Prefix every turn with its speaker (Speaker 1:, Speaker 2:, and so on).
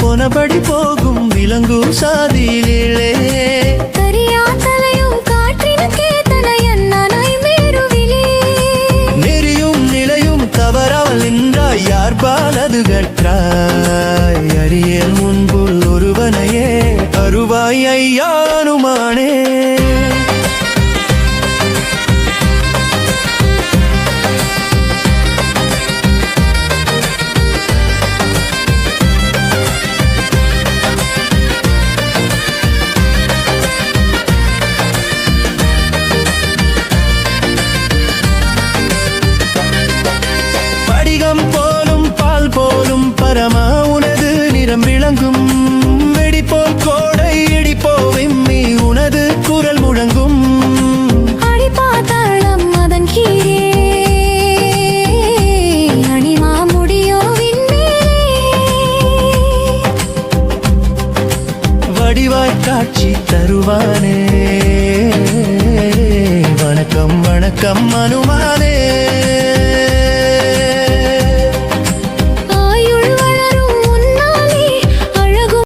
Speaker 1: சொன்னபடி போகும் விலங்கும் சாதியிலே.
Speaker 2: கரியா தலையும் காற்றினுக்கே தலையன்னாய் மேருவிலே.
Speaker 1: நெறியும் நிலையும் தவறால் நின்றாய் யார் பாலது கற்றாய்? அரியல் முன்புள் ஒருவனையே அருவாய் ஐயானுமானே நிறம் விளங்கும். வெடி போல் கோடை இடி போவிம்மி உனது குரல் முழங்கும்.
Speaker 2: அடி பாத்தாளம் அதன் கீழே.
Speaker 1: வடிவாய் காட்சி தருவானே. வணக்கம் வணக்கம் அனுமா